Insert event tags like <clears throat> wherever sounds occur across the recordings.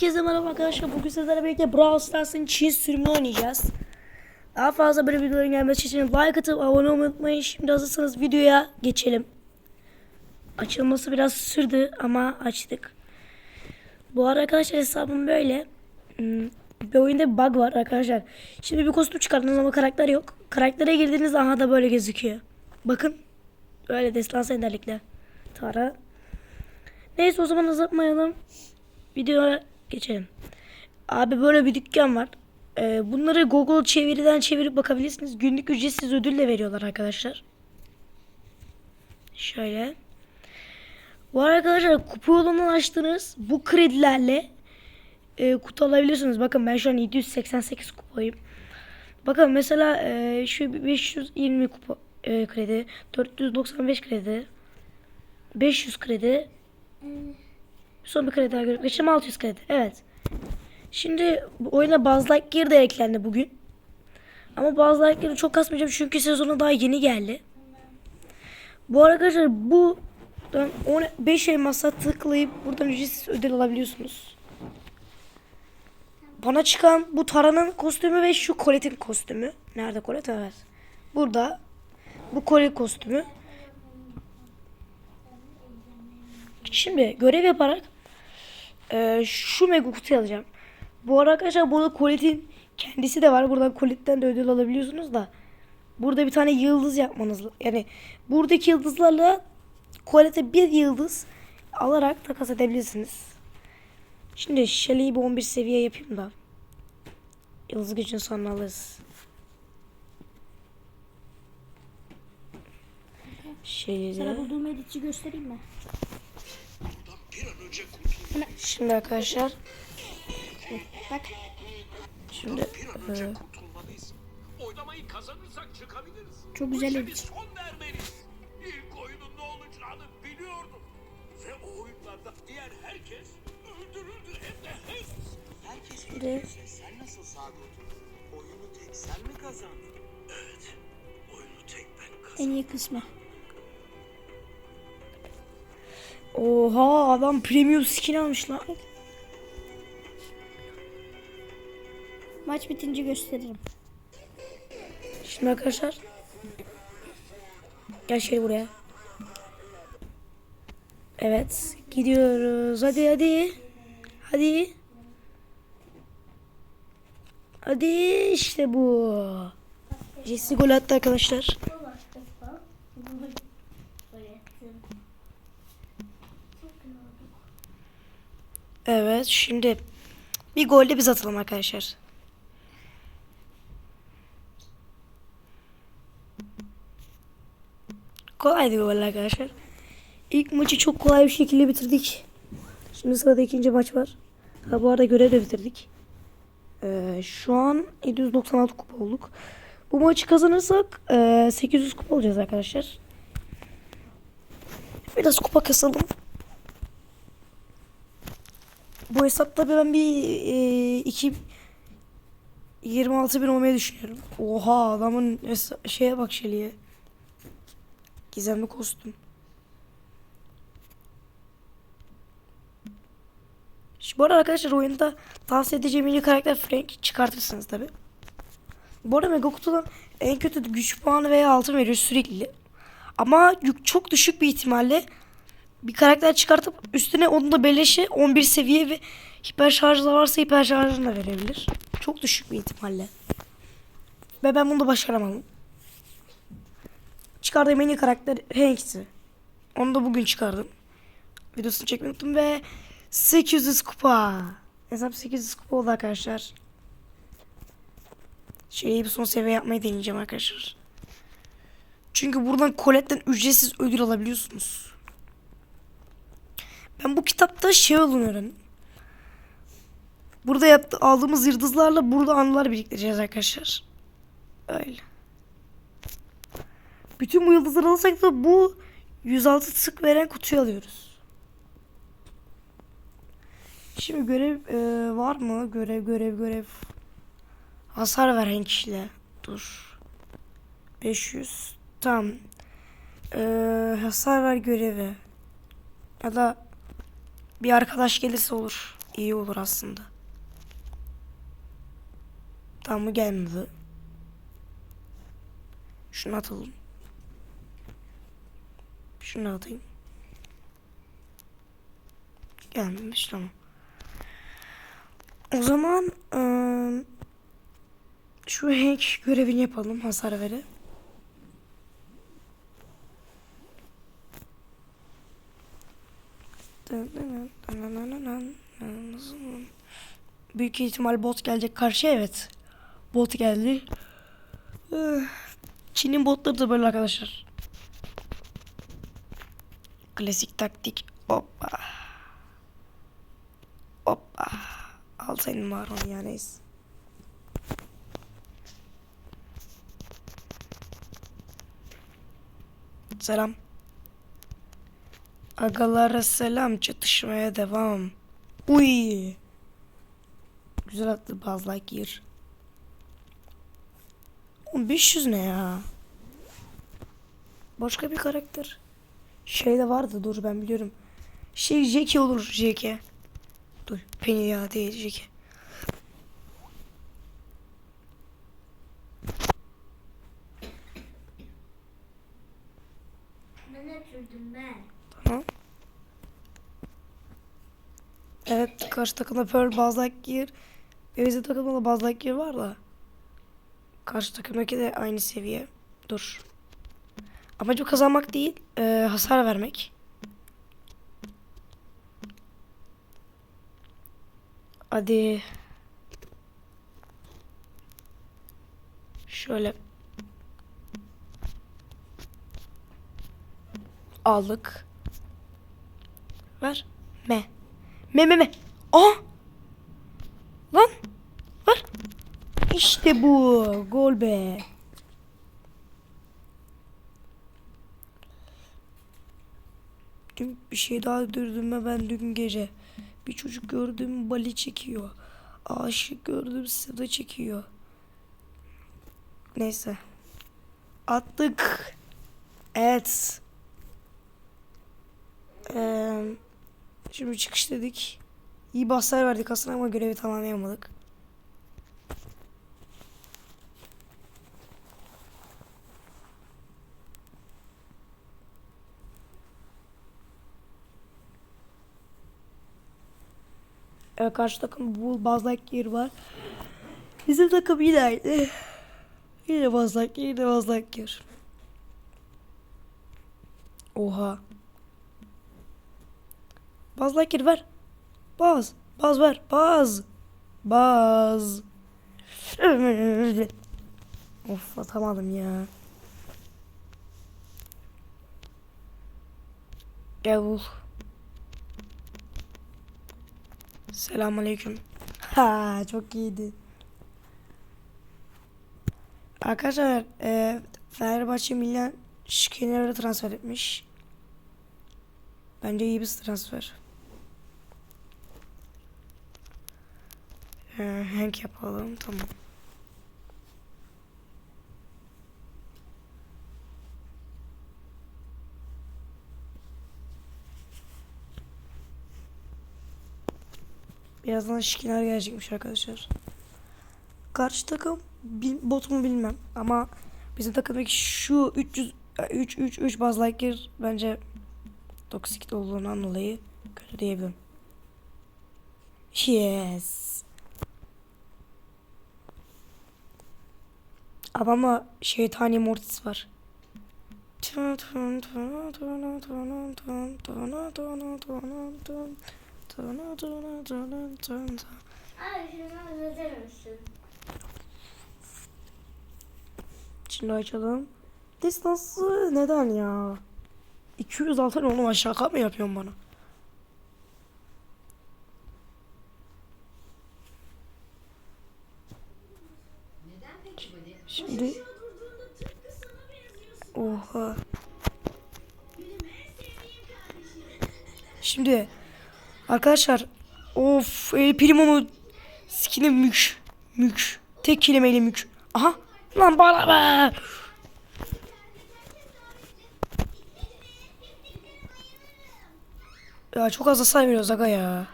Herkese merhaba arkadaşlar. Bugün sizlerle birlikte Brawl Stars'ın Çin sürümünü oynayacağız. Daha fazla böyle videoların gelmesi için like atıp abone olmayı unutmayın. Şimdi hazırsanız videoya geçelim. Açılması biraz sürdü ama açtık. Bu arada arkadaşlar hesabım böyle. Hmm, Bir oyunda bir bug var arkadaşlar. Şimdi bir kostüm çıkardınız ama karakter yok. Karaktere girdiğiniz aha da böyle gözüküyor. Bakın. Öyle destansı ederlikle. Tara. Neyse o zaman uzatmayalım. Videoya geçelim. Abi böyle bir dükkan var. Ee, bunları Google çeviriden çevirip bakabilirsiniz. Günlük ücretsiz ödül de veriyorlar arkadaşlar. Şöyle. Bu arkadaşlar kupa yolundan açtığınız bu kredilerle e, kutu alabilirsiniz. Bakın ben şu an 788 kupayım. Bakın mesela e, şu 520 kupa e, kredi, 495 kredi, 500 kredi, Son bir kredi daha görüp geçeceğim 600 kredi. Evet. Şimdi bu oyuna Buzz Lightyear da eklendi bugün. Ama Buzz Lightyear'ı çok kasmayacağım çünkü sezona daha yeni geldi. Bu arkadaşlar bu 5 elmasa tıklayıp buradan ücretsiz ödül alabiliyorsunuz. Bana çıkan bu Tara'nın kostümü ve şu Colette'in kostümü. Nerede Colette? Evet. Burada. Bu Colette kostümü. Şimdi görev yaparak e, şu mega kutuyu alacağım. Bu arada arkadaşlar burada Colette'in kendisi de var. Buradan Colette'den de ödül alabiliyorsunuz da. Burada bir tane yıldız yapmanız yani buradaki yıldızlarla Colette'e bir yıldız alarak takas edebilirsiniz. Şimdi Shelly'yi bir 11 seviye yapayım da. Yıldız gücünü sonra alırız. Shelly'de. Sana bulduğum editçi göstereyim mi? Şimdi arkadaşlar Bak. şimdi e, kurtulmalıyız. Oynamayı kazanırsak çıkabiliriz. Çok güzel bir son vermeliyiz. İlk oyunun ne olacağını biliyordum. Ve o oyunlarda diğer herkes öldürüldü hem de hepsi. Herkes de öldürürse sen nasıl sağda oturdun? Oyunu tek sen mi kazandın? Evet, oyunu tek ben kazandım. En iyi kısmı. Oha adam premium skin almış lan. Maç bitince gösteririm. Şimdi arkadaşlar gel şöyle buraya. Evet gidiyoruz. Hadi hadi. Hadi. Hadi işte bu. Jesse gol attı arkadaşlar. Evet şimdi bir gol de biz atalım arkadaşlar. Kolaydı gol arkadaşlar. İlk maçı çok kolay bir şekilde bitirdik. Şimdi sırada ikinci maç var. Ha, bu arada görev de bitirdik. Ee, şu an 796 kupa olduk. Bu maçı kazanırsak e, 800 kupa olacağız arkadaşlar. Biraz kupa kasalım. Bu hesapta ben bir e, iki 26 bin olmayı düşünüyorum. Oha adamın şeye bak Şeli'ye. Gizemli kostüm. Şu bu arada arkadaşlar oyunda tavsiye edeceğim yeni karakter Frank çıkartırsınız tabi. Bu arada Mega Kutu'dan en kötü güç puanı veya altın veriyor sürekli. Ama çok düşük bir ihtimalle bir karakter çıkartıp üstüne onun da beleşe 11 seviye ve hiper şarjı da varsa hiper şarjını da verebilir. Çok düşük bir ihtimalle. Ve ben bunu da başaramadım. Çıkardığım en iyi karakter Hanks'i. Onu da bugün çıkardım. Videosunu çekmeyi unuttum ve 800 kupa. Hesap 800 kupa oldu arkadaşlar. Şeyi bir son seviye yapmayı deneyeceğim arkadaşlar. Çünkü buradan Colette'den ücretsiz ödül alabiliyorsunuz. Ben bu kitapta şey oluyorum. Burada yaptı, aldığımız yıldızlarla burada anılar biriktireceğiz arkadaşlar. Öyle. Bütün bu yıldızları alırsak da bu 106 sık veren kutuyu alıyoruz. Şimdi görev e, var mı? Görev görev görev. Hasar veren kişiyle. Dur. 500. Tamam. E, hasar ver görevi. Ya da bir arkadaş gelirse olur. iyi olur aslında. Tamam bu gelmedi. Şunu atalım. Şunu atayım. Gelmemiş tamam. O zaman eee, şu hack görevini yapalım hasar veri. Büyük ihtimal bot gelecek karşıya evet. Bot geldi. Çin'in botları da böyle arkadaşlar. Klasik taktik. Hoppa. Hoppa. Al senin var onu ya neyse. Selam. Agalara selam. Çatışmaya devam. Uy. Güzel attı Buzz Lightyear. Oğlum 500 ne ya? Başka bir karakter. Şey de vardı dur ben biliyorum. Şey Jackie olur Jackie. Dur Penny ya değil Jackie. Ben öpürdüm ben. Tamam. Evet karşı takımda Pearl Buzz Lightyear ve bizim takımda da Buzz Lightyear var da. Karşı takımdaki de aynı seviye. Dur. Amacım kazanmak değil, e, hasar vermek. Hadi. Şöyle. Aldık. Ver. Me. Me me me. Aa! Lan. Ver. İşte bu. Gol be. Dün bir şey daha dürdüm ve ben dün gece. Bir çocuk gördüm bali çekiyor. Aşık gördüm sıda çekiyor. Neyse. Attık. Evet. Ee, şimdi çıkış dedik. İyi baslar verdik aslında ama görevi tamamlayamadık. Evet karşı takım bu Lightyear var. Bizim takım yine aynı. Yine Lightyear, yine Lightyear. Oha. Lightyear ver. Buzz. Buzz ver. Buzz. Buzz. of atamadım ya. Gel bul. Selamünaleyküm. Ha çok iyiydi. Arkadaşlar e, Fenerbahçe Milan Şikener'e transfer etmiş. Bence iyi bir transfer. Ee, Hank yapalım tamam. Birazdan şikiner gelecekmiş arkadaşlar. Karşı takım bil, bot mu bilmem ama bizim takımdaki şu 300 3 3 3 Buzz Lightyear bence toksik olduğundan dolayı kötü diyebilirim. Yes. Adamda şeytani mortis var. Şunu? Şimdi açalım. Distansı neden ya? 200 altın oğlum şaka mı yapıyorsun bana? Şimdi Oha. Şimdi arkadaşlar of El Primo'nun skin'i mük mük tek kelimeyle mük. Aha lan bana be. Ya çok az hasar veriyoruz aga ya.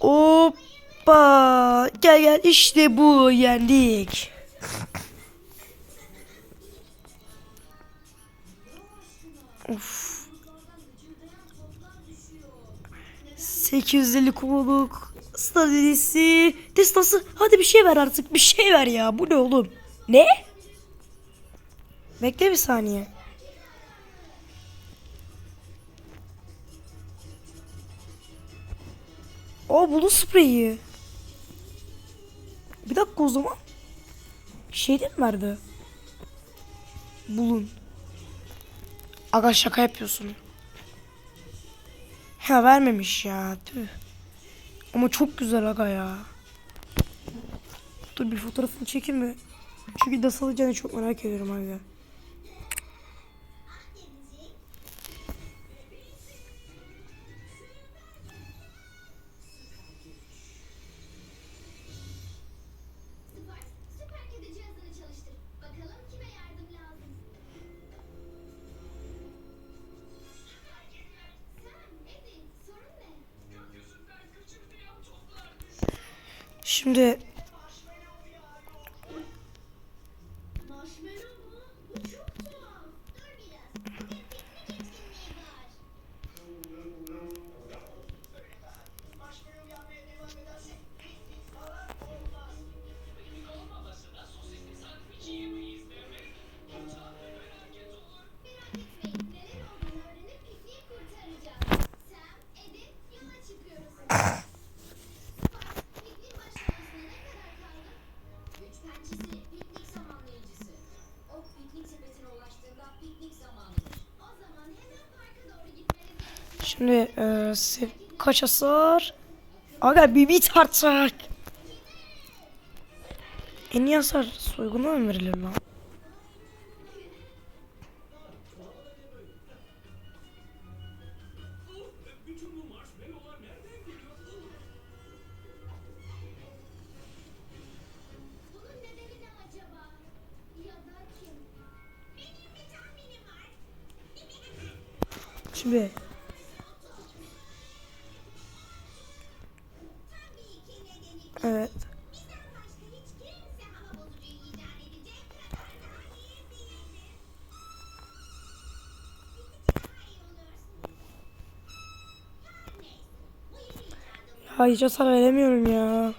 Hoppa. Gel gel işte bu yendik. Of. 850 kumalık stadisi. Destası. Hadi bir şey ver artık. Bir şey ver ya. Bu ne oğlum? Ne? Bekle bir saniye. O bulut spreyi. Bir dakika o zaman. Şeyden mi verdi? Bulun. Aga şaka yapıyorsun. Ha vermemiş ya. Tüh. Ama çok güzel aga ya. Dur bir fotoğrafını çekeyim mi? Çünkü nasıl alacağını çok merak ediyorum aga. Şimdi e, kaç hasar? Aga bir bit artacak. En iyi hasar soyguna mı verilir lan? Ay hiç hasar veremiyorum ya.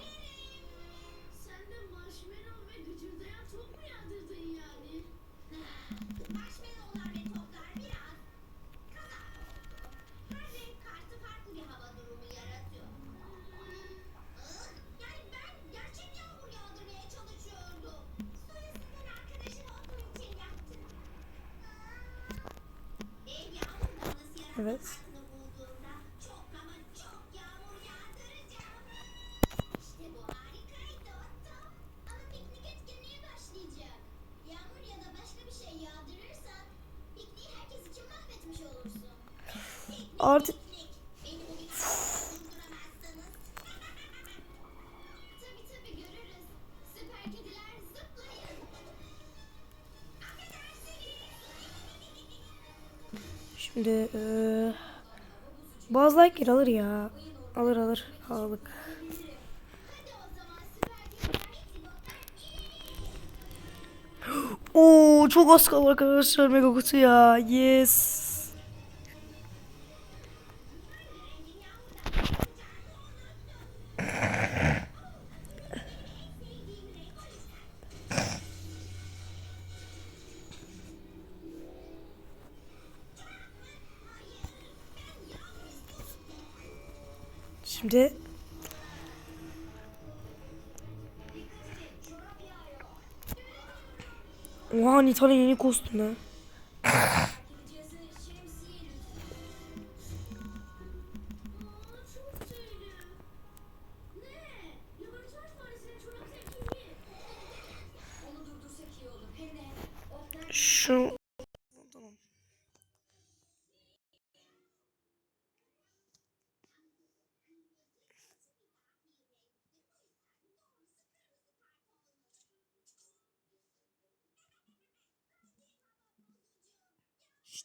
Artık Şimdi e, ee, bazı like alır ya. Alır alır. Aldık. <gasps> Oo çok az kaldı arkadaşlar mega kutu ya. Yes. Şimdi Oha Nita'nın yeni kostümü.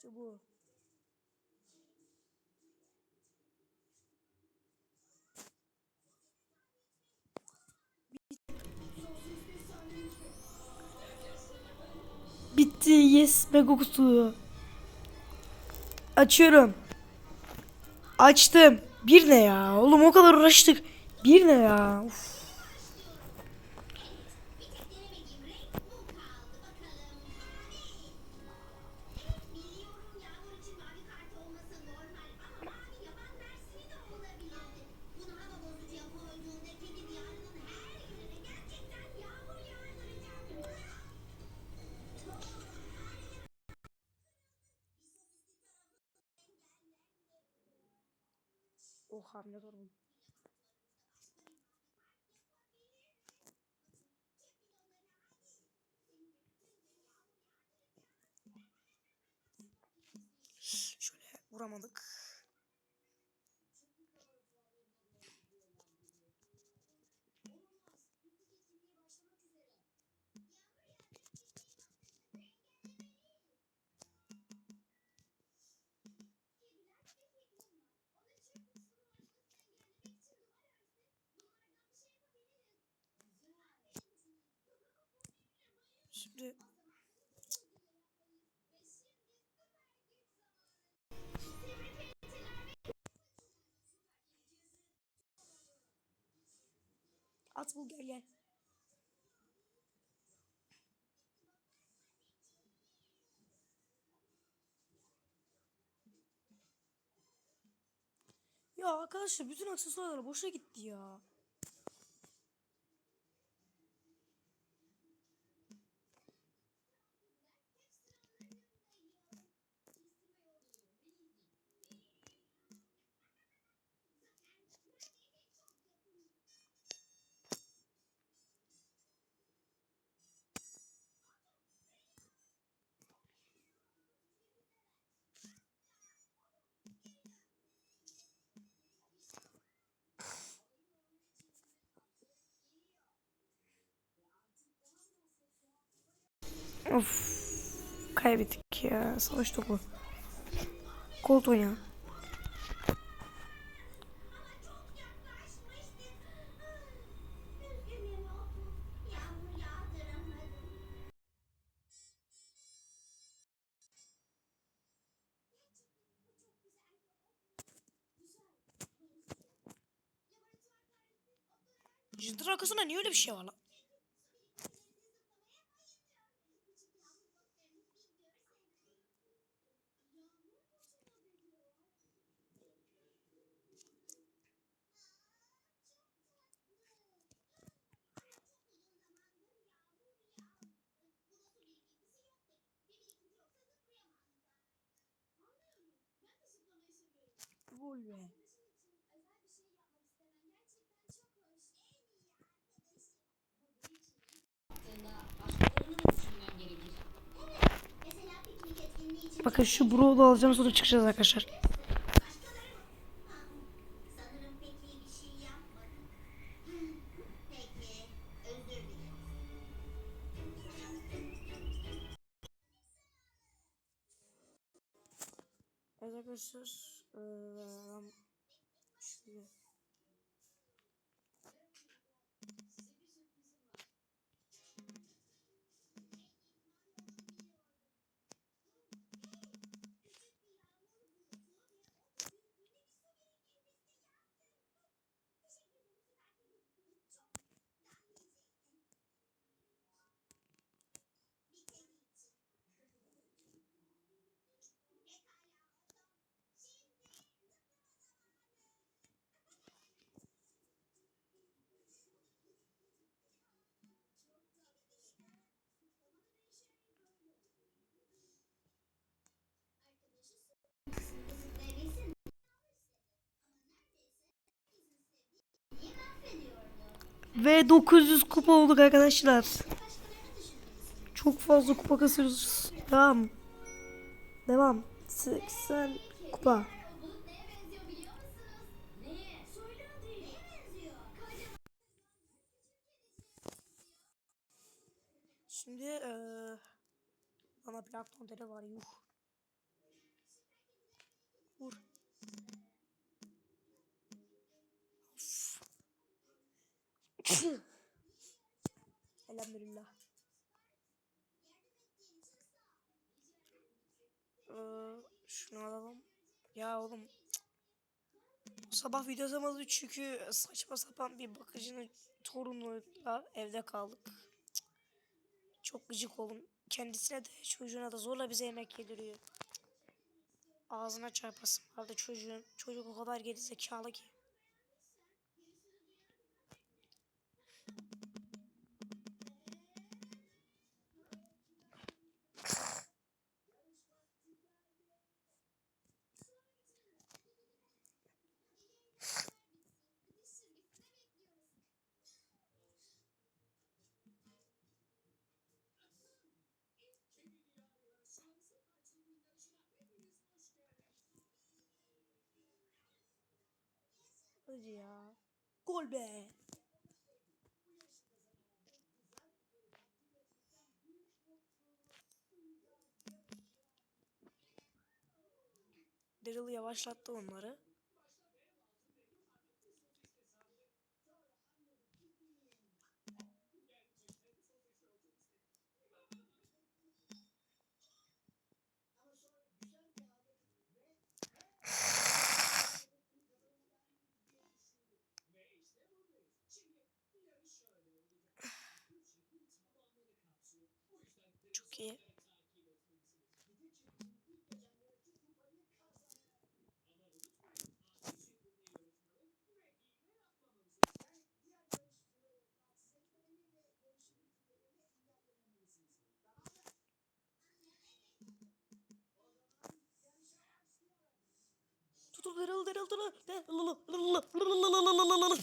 İşte bu. Bitti. Yes. Mega kutu. Açıyorum. Açtım. Bir ne ya? Oğlum o kadar uğraştık. Bir ne ya? Uf. Oh hamle doğru. Şöyle vuramadık. Şimdi at bul gel gel. Ya arkadaşlar bütün aksesuarlar boşa gitti ya. Of. Kaybettik ya. Savaş topu. Kolt oyna. Jıdır arkasında niye öyle bir şey var lan? Gol be. Özel bir şey yapmak istemen gerçekten çok hoş. En iyi arkadaşım. Evet. Mesela piknik etkinliği için Bakın şu Brawl'u alacağım sonra çıkacağız arkadaşlar. Evet arkadaşlar. Eee ben Ve 900 kupa olduk arkadaşlar. Çok fazla kupa kasıyoruz. Devam. Devam. 80 kupa. Şimdi eee bana plankton deri var yuh. <clears throat> Elhamdülillah. Ee, şunu alalım. Ya oğlum. sabah video atamadık çünkü saçma sapan bir bakıcının torunuyla evde kaldık. Çok gıcık oldum. Kendisine de çocuğuna da zorla bize yemek yediriyor. Ağzına çarpasın vardı çocuğun. Çocuk o kadar gerizekalı ki. Hadi ya. Gol be. Daryl yavaşlattı onları. Tutun Daryl Daryl Daryl.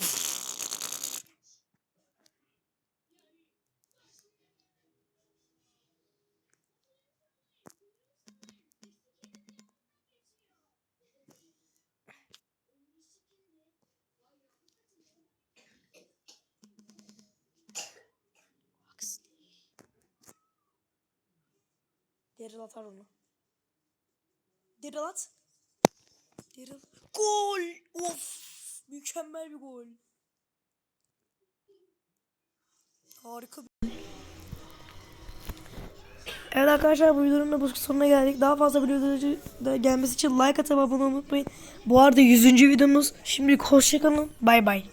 Daryl atar onu. Daryl at. Daryl. Gol! Of! Mükemmel bir gol. Harika bir Evet arkadaşlar bu videonun da bu sonuna geldik. Daha fazla video da gelmesi için like atıp abone olmayı unutmayın. Bu arada 100. videomuz. Şimdilik hoşçakalın. Bay bay.